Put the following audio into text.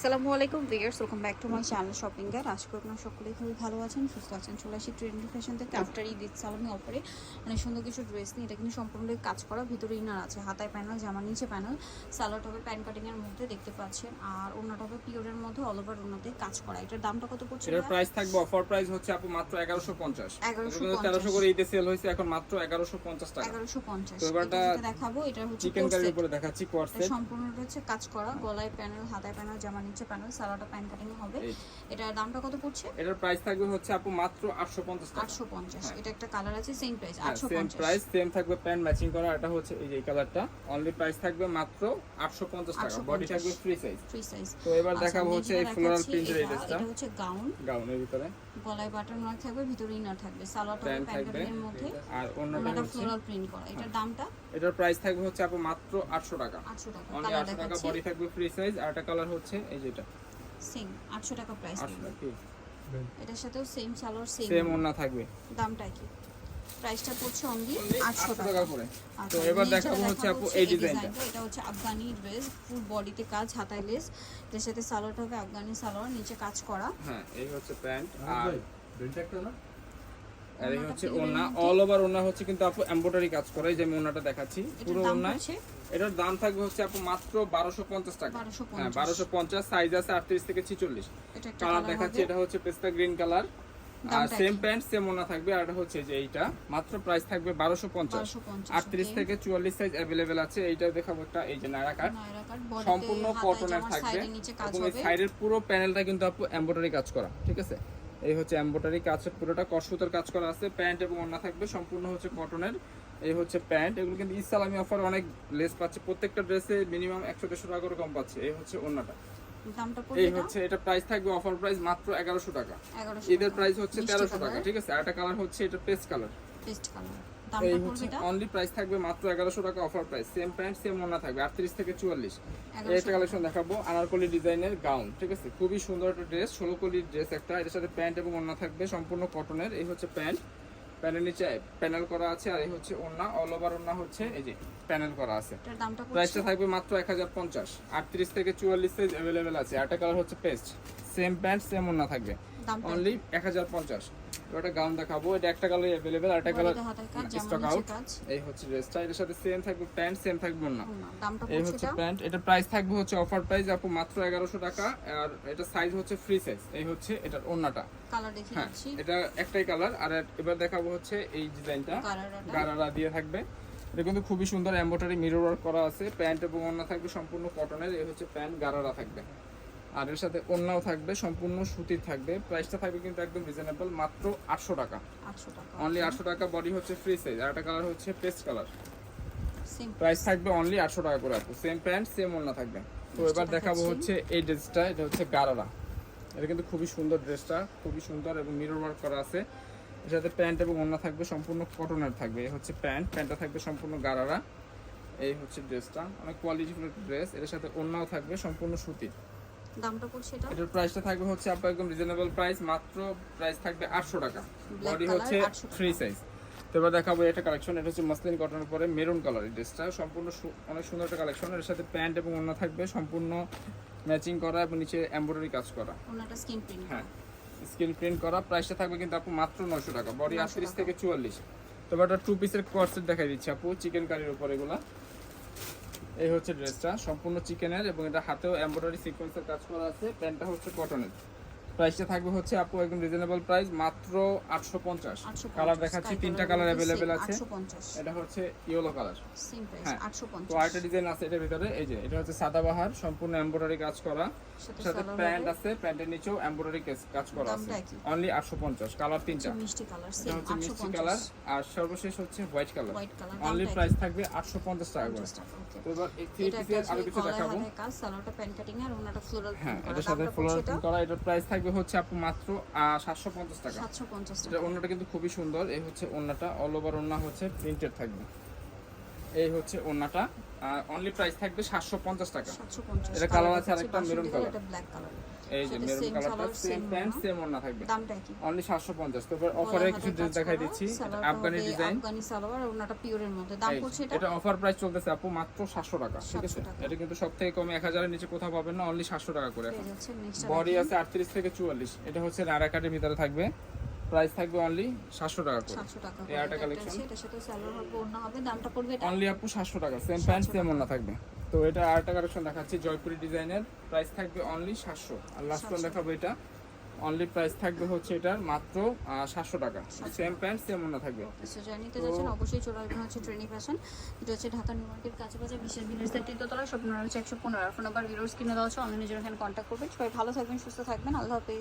আসসালামু আলাইকুম viewers welcome back to my channel shopping guide আশা করি আপনারা সকলেই খুবই ভালো আছেন সুস্থ আছেন। চলে আসি ট্রেন্ডি ফ্যাশন থেকে আফটার ঈদ ঈদ সালামি অফারে অনেক সুন্দর কিছু ড্রেস নিয়ে এটা কিন্তু সম্পূর্ণ কাজ করা। ভিতরে ইনার আছে হাতায় প্যানেল জামা নিচে প্যানেল সালোয়ার হবে প্যান কাটিং এর মধ্যে দেখতে পাচ্ছেন। আর ওনাটা হবে পিওরের মধ্যে অল ওভার ওনাতে কাজ করা। এটার দামটা কত পড়ছে এটার প্রাইস থাকবে অফার প্রাইস হচ্ছে আপু মাত্র এগারোশো পঞ্চাশ। 1150 তেরোশো করে ঈদে সেল হয়েছে এখন মাত্র এগারোশো পঞ্চাশ টাকা। এগারোশো পঞ্চাশ। তো এবারটা দেখাবো এটা হচ্ছে চিকেন কারির উপরে দেখাচ্ছি সম্পূর্ণটা হচ্ছে কাজ করা গলায় প্যানেল হাতায় প্যানেল জামা নিচে প্যানেল সালোয়ারটা প্যান কাটিং হবে। এটার দামটা কত পড়ছে? এটার প্রাইস থাকবে হচ্ছে আপু মাত্র আটশো পঞ্চাশ টাকা। আটশো পঞ্চাশ। হ্যাঁ। এটা একটা কালার আছে সেম প্রাইস আটশো সেম পঞ্চাশ। প্রাইস সেম থাকবে প্যান্ট ম্যাচিং করা। এটা হচ্ছে এই যে কালারটা অনলি প্রাইস থাকবে মাত্র আটশো পঞ্চাশ টাকা। বডি থাকবে ফ্রি সাইজ ফ্রি সাইজ তো এবার দেখাবো হচ্ছে এই ফ্লোরাল প্রিন্টের এই ড্রেসটা এটা হচ্ছে গাউন গাউনের ভিতরে। গলায় বাটন মার্ক থাকবে ভিতরে ইনার থাকবে। সালোয়ারটা প্যান্ট প্যান্ট থাকবে। কাটিং এর মধ্যে আর অন্যটা ফ্লোরাল প্রিন্ট করা। এটার দামটা? এটার প্রাইস থাকবে হচ্ছে আপু মাত্র আটশো টাকা। আটশো টাকা। অনলি কালার আটশো টাকা দেখাচ্ছি। বডি থাকবে ফ্রি সাইজ আর একটা কালার হচ্ছে এই যেটা সেম আটশো টাকা প্রাইস আটশো টাকা। এটার সাথেও সেম সালোয়ার সেম সেম ওন্না থাকবে। দামটা কি প্রাইসটা পড়ছে অনলি আটশো আটশো টাকা। টাকা করে আচ্ছা, তো এবার দেখাবো হচ্ছে আপু এই ডিজাইনটা এটা হচ্ছে আফগানি ড্রেস ফুল বডিতে কাজ হাতায় লেস এর সাথে সালোয়ারটা হবে আফগানি সালোয়ার নিচে কাজ করা। হ্যাঁ এই হচ্ছে প্যান্ট আর আর এই হচ্ছে ফিলিংয়ের অল ওভার হচ্ছে কিন্তু আপু এমব্রয়ডারি কাজ করে। যে আমি দেখাচ্ছি পুরো এটার দাম থাকবে হচ্ছে আপু মাত্র বারোশো পঞ্চাশ টাকা। হ্যাঁ বারোশো পঞ্চাশ। সাইজ আছে আটত্রিশ থেকে একটা কালার দেখাচ্ছি এটা হচ্ছে পেস্তা গ্রিন কালার আর সেম প্যান্ট সেম ওনা থাকবে। আর হচ্ছে যে এইটা মাত্র প্রাইস থাকবে বারোশো পঞ্চাশ। 1250 আটত্রিশ okay। থেকে চুয়াল্লিশ সাইজ অ্যাভেলেবেল আছে। এইটা দেখাবো একটা এই যে নায়রা কাট সম্পূর্ণ কটনের থাকবে। এবং এই সাইডের পুরো প্যানেলটা কিন্তু আপু এমব্রয়ডারি কাজ করা ঠিক আছে? এই হচ্ছে এমব্রয়ডারি কাজ পুরোটা কসুতার কাজ করা আছে। প্যান্ট এবং ওড়না থাকবে সম্পূর্ণ হচ্ছে কটনের এই হচ্ছে প্যান্ট এগুলো কিন্তু ইসালামি অফার অনেক লেস পাচ্ছে। প্রত্যেকটা ড্রেসে মিনিমাম একশো দেড়শো টাকা করে কম পাচ্ছে। এই হচ্ছে ওড়নাটা দামটা পড়বে এই হচ্ছে এটা প্রাইস থাকবে অফার প্রাইস মাত্র এগারোশো টাকা। 1100 ঈদের টাকা। প্রাইস হচ্ছে মিষ্টি তেরোশো কালার, টাকা ঠিক আছে? আর একটা কালার হচ্ছে এটা পেস্ট কালার পেস্ট কালার এই দামটা হচ্ছে অনলি প্রাইস থাকবে মাত্র এগারোশো টাকা offer price same pant same ওনা থাকবে আটত্রিশ থেকে চুয়াল্লিশ। এই 1100 একটা কালেকশন দেখাবো আনারকলি ডিজাইনের গাউন ঠিক আছে? খুবই সুন্দর একটা ড্রেস ষোলো কলির ড্রেস একটা। এটার সাথে প্যান্ট এবং ওনা থাকবে সম্পূর্ণ কটনের এই হচ্ছে প্যান্ট প্যানের নিচে প্যানেল করা আছে আর এই হচ্ছে ওন্না অল ওভার ওন্না হচ্ছে এই যে প্যানেল করা আছে। প্রাইসটা থাকবে মাত্র এক হাজার পঞ্চাশ। আটত্রিশ থেকে চুয়াল্লিশ সাইজ অ্যাভেলেবেল আছে। একটা কালার হচ্ছে পেস্ট সেম প্যান্ট সেম ওন্না থাকবে। অনলি এক হাজার পঞ্চাশ। একটা গাউন দেখাবো। এটা একটা কালার অ্যাভেলেবেল আর একটা কালার স্টক আউট এই হচ্ছে ড্রেসটা এটার সাথে সেম থাকবে প্যান্ট সেম থাকবে না এই হচ্ছে প্যান্ট এটা। প্রাইস থাকবে হচ্ছে অফার প্রাইস আপু মাত্র এগারোশো টাকা। আর এটা সাইজ হচ্ছে ফ্রি সাইজ এই হচ্ছে এটার দেখিয়ে হ্যাঁ এটা একটাই কালার আর এবার দেখাবো হচ্ছে এই ডিজাইনটা গারারা দিয়ে থাকবে। এটা কিন্তু খুবই সুন্দর এমব্রয়ডারি মিরর ওয়ার্ক করা আছে। প্যান্ট এবং ওন্না থাকবে সম্পূর্ণ কটনের এই হচ্ছে প্যান্ট গারারা থাকবে। আর এর সাথে ওন্নাও থাকবে সম্পূর্ণ সুতির থাকবে। প্রাইসটা থাকবে কিন্তু একদম রিজনেবল মাত্র আটশো টাকা। 800 টাকা অনলি আটশো টাকা বডি হচ্ছে ফ্রি সাইজ আর একটা কালার হচ্ছে পেস্ট কালার প্রাইস থাকবে অনলি আটশো টাকা করে আপু সেম প্যান্ট সেম ওড়না থাকবে। তো এবার দেখাবো হচ্ছে এই ড্রেসটা এটা হচ্ছে গারারা এটা কিন্তু খুবই সুন্দর ড্রেসটা খুবই সুন্দর এবং মিরর ওয়ার্ক করা আছে। এর সাথে প্যান্ট এবং ওড়না থাকবে সম্পূর্ণ কটনের থাকবে এই হচ্ছে প্যান্ট প্যান্টটা থাকবে সম্পূর্ণ গারারা এই হচ্ছে ড্রেসটা অনেক কোয়ালিটিফুল ড্রেস এর সাথে ওড়নাও থাকবে সম্পূর্ণ সুতির। দামটা পড়ছে এটা? এটার প্রাইসটা থাকবে হচ্ছে আপনার একদম রিজনেবল প্রাইস মাত্র প্রাইস থাকবে আটশো টাকা। বডি হচ্ছে 800 ফ্রি সাইজ তো এবার দেখাবো এটা কালেকশন এটা হচ্ছে মাসলিন কটনের পরে মেরুন কালার এই ড্রেসটা সম্পূর্ণ অনেক সুন্দর একটা কালেকশন এর সাথে প্যান্ট এবং অন্য থাকবে সম্পূর্ণ ম্যাচিং করা এবং নিচে এমব্রয়ডারি কাজ করা। ওনাটা স্কিন প্রিন্ট হ্যাঁ স্ক্রিন প্রিন্ট করা। প্রাইসটা থাকবে কিন্তু আপু মাত্র নশো টাকা বডি 900 আটত্রিশ টাকা। থেকে চুয়াল্লিশ। তো এবার টু পিসের কোয়ার্সেট দেখাই দিচ্ছি আপু চিকেন কারির উপর এগুলা। এই হচ্ছে ড্রেসটা, সম্পূর্ণ চিকেনের এবং এটা হাতেও এমব্রয়ডারি সিকোয়েন্সের কাজ করা আছে। প্যান্টটা হচ্ছে কটনের প্রাইসটা থাকবে হচ্ছে আপু একদম রিজনেবল প্রাইস মাত্র আটশো পঞ্চাশ। কালার দেখাচ্ছি তিনটা কালার অ্যাভেলেবেল আছে। 850 এটা হচ্ছে ইয়েলো কালার সেম প্রাইস হ্যাঁ। তো আরেকটা ডিজাইন আছে এটার ভিতরে এই যে এটা হচ্ছে সাদাবাহার সম্পূর্ণ এমব্রয়ডারি কাজ করা। সাথে প্যান্ট আছে প্যান্টের নিচেও এমব্রয়ডারি কাজ করা আছে। অনলি আটশো পঞ্চাশ কালার তিনটা। মিষ্টি কালার এটা সেম হচ্ছে মিষ্টি কালার আর সর্বশেষ হচ্ছে white colour white colour only price থাকবে আটশো পঞ্চাশ টাকা করে। 50 টাকা ওকে তো এবার এই থ্রি পিসের আরও কিছু দেখাবো। সালোয়ারটা প্যান কাটিং আর ওনাটা ফ্লোরাল হ্যাঁ এটার সাথে ফ্লোরাল করা এটার প্রাইস থাকবে হচ্ছে আপু মাত্র সাতশো পঞ্চাশ টাকা। 750 পঞ্চাশ টাকা অন্যটা কিন্তু খুবই সুন্দর এই হচ্ছে ওন্নাটা অল ওভার ওন্না হচ্ছে প্রিন্টেড থাকবে। এই হচ্ছে ওন্নাটা অনলি প্রাইস থাকবে সাতশো পঞ্চাশ টাকা। 750 এটা কালার আছে আরেকটা মেরুন কালার এটা ব্ল্যাক কালার এই যে মেরুন কালারটা সেম প্যান্ট সেম ওড়না থাকবে। দামটা কি অনলি সাতশো পঞ্চাশ। তারপর অফারে কিছু ড্রেস দেখাই দিচ্ছি। আফগানি ডিজাইন আফগানি সালোয়ার পিওরের মধ্যে। দাম করছে এটা এটা অফার প্রাইস চলতেছে আপু মাত্র সাতশো টাকা ঠিক আছে? এটা কিন্তু সব থেকে কমে এক হাজারের নিচে কোথাও পাবেন না অনলি সাতশো টাকা করে। বডি আছে আটত্রিশ থেকে চুয়াল্লিশ। এটা হচ্ছে নারা কাটের ভিতরে থাকবে। প্রাইস থাকবে অনলি সাতশো টাকা করে। 700 টাকা collection। আছে এটার সাথে সালোয়ার হবে ওড়না হবে দামটা পড়বে এটা? অনলি আপু সাতশো টাকা সেম প্যান্ট সেম ওড়না থাকবে। তো এটা আরেকটা কালেকশন দেখাচ্ছি জয়পুরি ডিজাইনের প্রাইস থাকবে অনলি সাতশো। আর লাস্ট ওয়ান 700 দেখাবো এটা। অনলি প্রাইস থাকবে হচ্ছে এটার মাত্র সাতশো টাকা। সেম প্যান্ট সেম ওড়না থাকবে। সো জার্নিতে যাচ্ছেন অবশ্যই চলে আসবেন হচ্ছে ট্রেনিং ফ্যাশন এটা হচ্ছে ঢাকা নিউ মার্কেট কাছাকাছি বিশেষ বিলের তৃতীয়তলা শপ নম্বর হচ্ছে একশো পনেরো। ফোন নাম্বার ভিডিওস কিনে দেওয়া হচ্ছে অনলাইনে জন্য এখানে কন্ট্যাক্ট করবেন। সবাই ভালো থাকবেন সুস্থ থাকবেন। আল্লাহ হাফেজ।